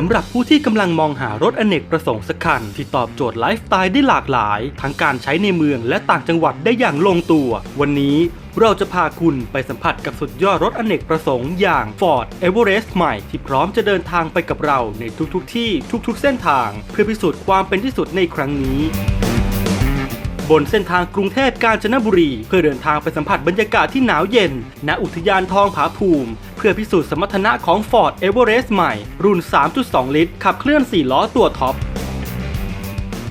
สำหรับผู้ที่กำลังมองหารถอเนกประสงค์สักคัน ที่ตอบโจทย์ไลฟ์สไตล์ได้หลากหลาย ทั้งการใช้ในเมืองและต่างจังหวัดได้อย่างลงตัว วันนี้เราจะพาคุณไปสัมผัสกับสุดยอดรถอเนกประสงค์อย่าง Ford Everest ใหม่ที่พร้อมจะเดินทางไปกับเราในทุกๆทที่ทุกๆเส้นทาง เพื่อพิสูจน์ความเป็นที่สุดในครั้งนี้ บนเส้นทางกรุงเทพกาญจนบุรี เพื่อเดินทางไปสัมผัสบรรยากาศที่หนาวเย็น ณอุทยานทองผาภูมิ เพื่อพิสูจน์สมรรถนะของ Ford Everest ใหม่ รุ่น 3.2 ลิตร ขับเคลื่อน 4 ล้อตัวท็อป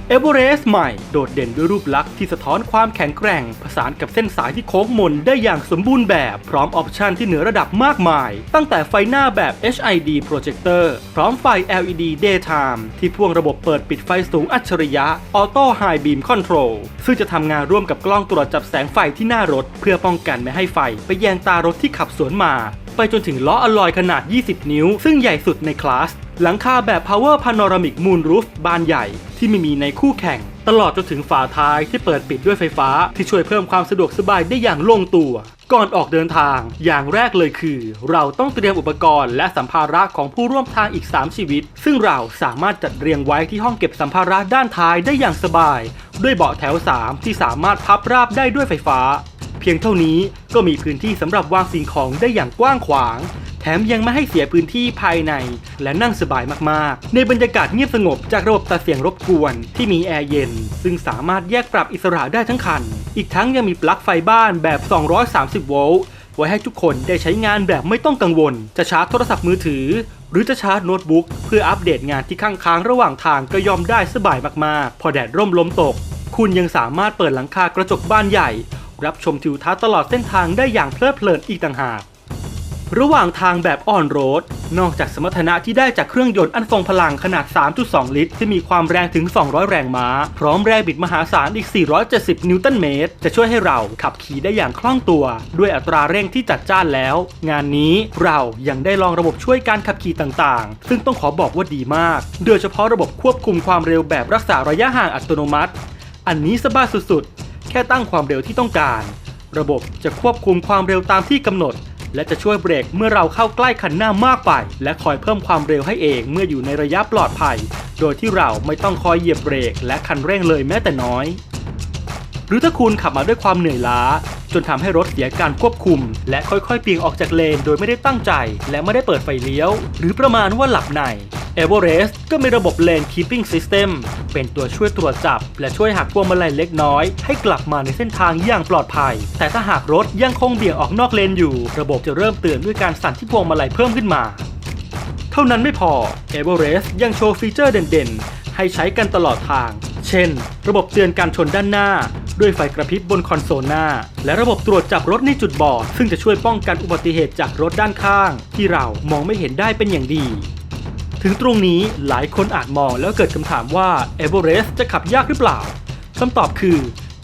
เอเวอเรสต์ใหม่โดดเด่นด้วยรูปลักษณ์ที่สะท้อนความแข็งแกร่ง ผสานกับเส้นสายที่โค้งมนได้อย่างสมบูรณ์แบบ พร้อมออปชันที่เหนือระดับมากมาย ตั้งแต่ไฟหน้าแบบ HID Projector พร้อมไฟ LED Daytime ที่พ่วงระบบเปิดปิดไฟสูงอัจฉริยะ Auto High Beam Control ซึ่งจะทำงานร่วมกับกล้องตรวจจับแสงไฟที่หน้ารถ เพื่อป้องกันไม่ให้ไฟไปแยงตารถที่ขับสวนมา ไปจนถึงล้ออลลอยขนาด 20 นิ้ว ซึ่งใหญ่สุดในคลาส หลังคาแบบ Power Panoramic Moon Roof บานใหญ่ที่ไม่มีในคู่แข่ง ตลอดจนถึงฝาท้ายที่เปิดปิดด้วยไฟฟ้า ที่ช่วยเพิ่มความสะดวกสบายได้อย่างลงตัว ก่อนออกเดินทาง อย่างแรกเลยคือ เราต้องเตรียมอุปกรณ์และสัมภาระของผู้ร่วมทางอีก 3 ชีวิต ซึ่งเราสามารถจัดเรียงไว้ที่ห้องเก็บสัมภาระด้านท้ายได้อย่างสบาย ด้วยเบาะแถว 3 ที่สามารถพับราบได้ด้วยไฟฟ้า เพียงเท่านี้ก็มีพื้นที่สำหรับวางสิ่งของได้อย่างกว้างขวาง มยังไม่ให้เสียพื้นที่ภายใน และนั่งสบายมากๆ ในบรรยากาศเงียบสงบจากระบบตัดเสียงรบกวนที่มีแอร์เย็น ซึ่งสามารถแยกปรับอิสระได้ทั้งคัน อีกทั้งยังมีปลั๊กไฟบ้านแบบ 230 โวลต์ไว้ให้ทุกคนได้ใช้งานแบบไม่ต้องกังวล จะชาร์จโทรศัพท์มือถือ หรือจะชาร์จโน้ตบุ๊กเพื่ออัปเดตงานที่ข้างค้างระหว่างทางก็ยอมได้สบายมากๆ พอแดดร่มลมตก คุณยังสามารถเปิดหลังคากระจกบ้านใหญ่ รับชมทิวทัศน์ตลอดเส้นทางได้อย่างเพลิดเพลินอีกต่างหาก ระหว่างทางแบบออนโรด นอกจากสมรรถนะที่ได้จากเครื่องยนต์อันทรงพลังขนาด 3.2 ลิตร ที่มีความแรงถึง 200 แรงม้า พร้อมแรงบิดมหาศาลอีก 470 นิวตันเมตร จะช่วยให้เราขับขี่ได้อย่างคล่องตัว ด้วยอัตราเร่งที่จัดจ้านแล้ว งานนี้เรายังได้ลองระบบช่วยการขับขี่ต่างๆ ซึ่งต้องขอบอกว่าดีมาก โดยเฉพาะระบบควบคุมความเร็วแบบรักษาระยะห่างอัตโนมัติ อันนี้สบายสุดๆ แค่ตั้งความเร็วที่ต้องการ ระบบจะควบคุมความเร็วตามที่กำหนด และจะช่วยเบรกเมื่อเราเข้าใกล้คันหน้ามากไป และคอยเพิ่มความเร็วให้เองเมื่ออยู่ในระยะปลอดภัย โดยที่เราไม่ต้องคอยเหยียบเบรกและคันเร่งเลยแม้แต่น้อย หรือถ้าคุณขับมาด้วยความเหนื่อยล้า จนทำให้รถเสียการควบคุม และค่อยๆเบี่ยงออกจากเลนโดยไม่ได้ตั้งใจ และไม่ได้เปิดไฟเลี้ยว หรือประมาณว่าหลับใน e v e r e s t ก็มีระบบ Lane Keeping System เป็นตัวช่วยตรวจจับ และช่วยหักพวงมาลัยเล็กน้อย ให้กลับมาในเส้นทางอย่างปลอดภัย แต่ถ้าหากรถยังคงเบี่ยงออกนอกเลนอยู่ ระบบจะเริ่มเตือนด้วยการสั่นที่พวงมาลัยเพิ่มขึ้นมา เท่านั้นไม่พอ e v e r e s t ยังโชว์ฟีเจอร์เด่นๆ ให้ใช้กันตลอดทาง เช่น ระบบเตือนการชนด้านหน้า ด้วยไฟกระพริบบนคอนโซลหน้า และระบบตรวจจับรถในจุดบอดซึ่งจะช่วยป้องกันอุบัติเหตุจากรถด้านข้าง ที่เรามองไม่เห็นได้เป็นอย่างดี ถึงตรงนี้หลายคนอาจมองแล้วเกิดคำถามว่า e v e r e s t จะขับยากหรือเปล่าคำตอบคือ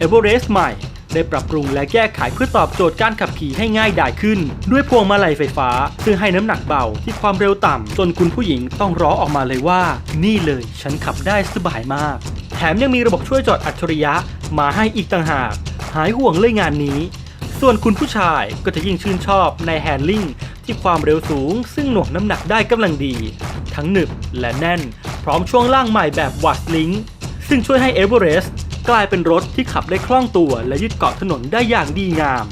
e v e r e s t ใหม่ได้ปรับปรุงและแก้ไขเพื่อตอบโจทย์การขับขี่ให้ง่ายดายขึ้น ด้วยพวงมาลัยไฟฟ้า ซึ่งให้น้ำหนักเบาที่ความเร็วต่ำ จนคุณผู้หญิงต้องร้องออกมาเลยว่า นี่เลยฉันขับได้สบายมาก แถมยังมีระบบช่วยจอดอัจฉริยะมาให้อีกต่างหาก หายห่วงเลยงานนี้ ส่วนคุณผู้ชายก็จะยิ่งชื่นชอบในแฮนลิ่งที่ความเร็วสูง ซึ่งหน่วงน้ำหนักได้กำลังดี ทั้งหนึบและแน่น พร้อมช่วงล่างใหม่แบบวัดลิงซึ่งช่วยให้เอเวอเรสต์กลายเป็นรถที่ขับได้คล่องตัวและยึดเกาะถนนได้อย่างดีงาม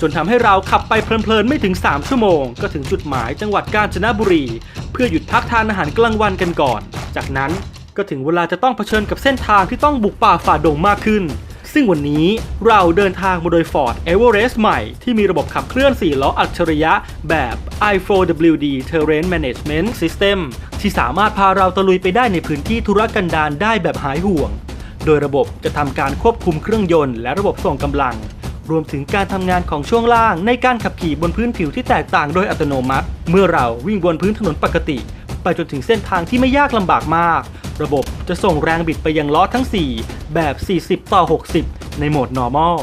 จนทำให้เราขับไปเพลินๆไม่ถึง 3 ชั่วโมง ก็ถึงจุดหมายจังหวัดกาญจนบุรี เพื่อหยุดพักทานอาหารกลางวันกันก่อน จากนั้นก็ถึงเวลาจะต้องเผชิญกับเส้นทางที่ต้องบุกป่าฝ่าดงมากขึ้น ซึ่งวันนี้เราเดินทางมาโดย Ford Everest ใหม่ ที่มีระบบขับเคลื่อน 4 ล้ออัจฉริยะแบบ i4WD Terrain Management System ที่สามารถพาเราตะลุยไปได้ในพื้นที่ธุรกันดารได้แบบหายห่วง โดยระบบจะทำการควบคุมเครื่องยนต์และระบบส่งกำลัง รวมถึงการทำงานของช่วงล่างในการขับขี่บนพื้นผิวที่แตกต่างโดยอัตโนมัติ เมื่อเราวิ่งบนพื้นถนนปกติ ไปจนถึงเส้นทางที่ไม่ยากลำบากมาก ระบบจะส่งแรงบิดไปยังล้อทั้ง 4 แบบ 40 ต่อ 60 ในโหมด normal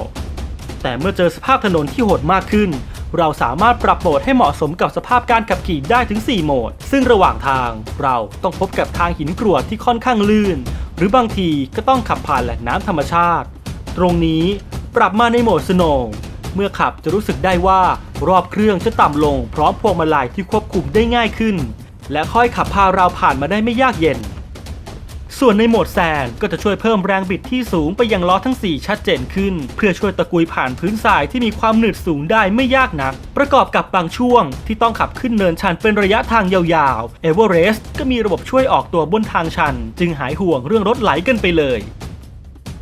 แต่เมื่อเจอสภาพถนนที่โหดมากขึ้น เราสามารถปรับโหมดให้เหมาะสมกับสภาพการขับขี่ได้ถึง 4 โหมด ซึ่งระหว่างทางเราต้องพบกับทางหินกรวดที่ค่อนข้างลื่น หรือบางทีก็ต้องขับผ่านแหล่งน้ำธรรมชาติ ตรงนี้ปรับมาในโหมดสโนว์เมื่อขับจะรู้สึกได้ว่ารอบเครื่องจะต่ำลงพร้อมพวงมาลัยที่ควบคุมได้ง่ายขึ้น และค่อยขับพาเราผ่านมาได้ไม่ยากเย็น ส่วนในโหมดแซงก็จะช่วยเพิ่มแรงบิดที่สูงไปยังล้อทั้ง 4 ชัดเจนขึ้น เพื่อช่วยตะกุยผ่านพื้นทรายที่มีความหนืดสูงได้ไม่ยากนัก ประกอบกับบางช่วงที่ต้องขับขึ้นเนินชันเป็นระยะทางยาวๆเอเวอเรสต์ก็มีระบบช่วยออกตัวบนทางชัน จึงหายห่วงเรื่องรถไหลกันไปเลย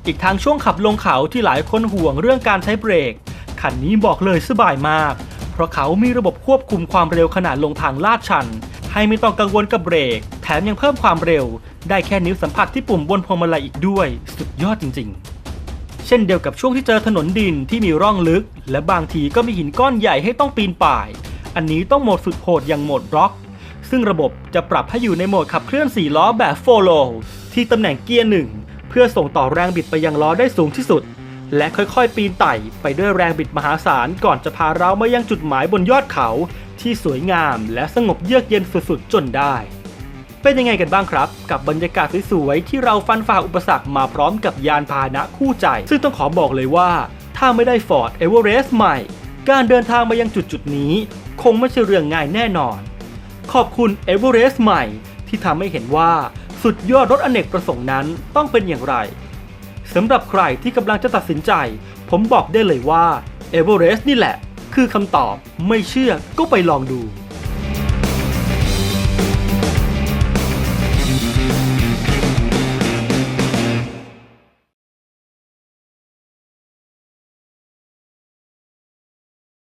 อีกทางช่วงขับลงเขาที่หลายคนห่วงเรื่องการใช้เบรกคันนี้บอกเลยสบายมาก เพราะเขามีระบบควบคุมความเร็วขณะลงทางลาดชัน ให้ไม่ต้องกังวลกับเบรก แถมยังเพิ่มความเร็ว ได้แค่นิ้วสัมผัสที่ปุ่มบนพวงมาลัยอีกด้วย สุดยอดจริง ๆ เช่นเดียวกับช่วงที่เจอถนนดินที่มีร่องลึก และบางทีก็มีหินก้อนใหญ่ให้ต้องปีนป่าย อันนี้ต้องโหมดสุดโหดอย่างโหมดร็อก ซึ่งระบบจะปรับให้อยู่ในโหมดขับเคลื่อน4ล้อแบบ follow ที่ตำแหน่งเกียร์หนึ่งเพื่อส่งต่อแรงบิดไปยังล้อได้สูงที่สุดและค่อยๆ ปีนไต่ไปด้วยแรงบิดมหาศาลก่อนจะพาเรามายังจุดหมายบนยอดเขา ที่สวยงาม และสงบเยือกเย็นสุดๆจนได้ เป็นยังไงกันบ้างครับ กับบรรยากาศสวยๆที่เราฟันฝ่าอุปสรรคมาพร้อมกับยานพาหนะคู่ใจ ซึ่งต้องขอบอกเลยว่า ถ้าไม่ได้ Ford Everest ใหม่ การเดินทางมายังจุดจุดนี้ คงไม่ใช่เรื่องง่ายแน่นอน ขอบคุณ Everest ใหม่ ที่ทำให้เห็นว่าสุดยอดรถอเนกประสงค์นั้นต้องเป็นอย่างไรสำหรับใครที่กำลังจะตัดสินใจ ผมบอกได้เลยว่า Everest นี่แหละ คือคำตอบไม่เชื่อก็ไปลองดู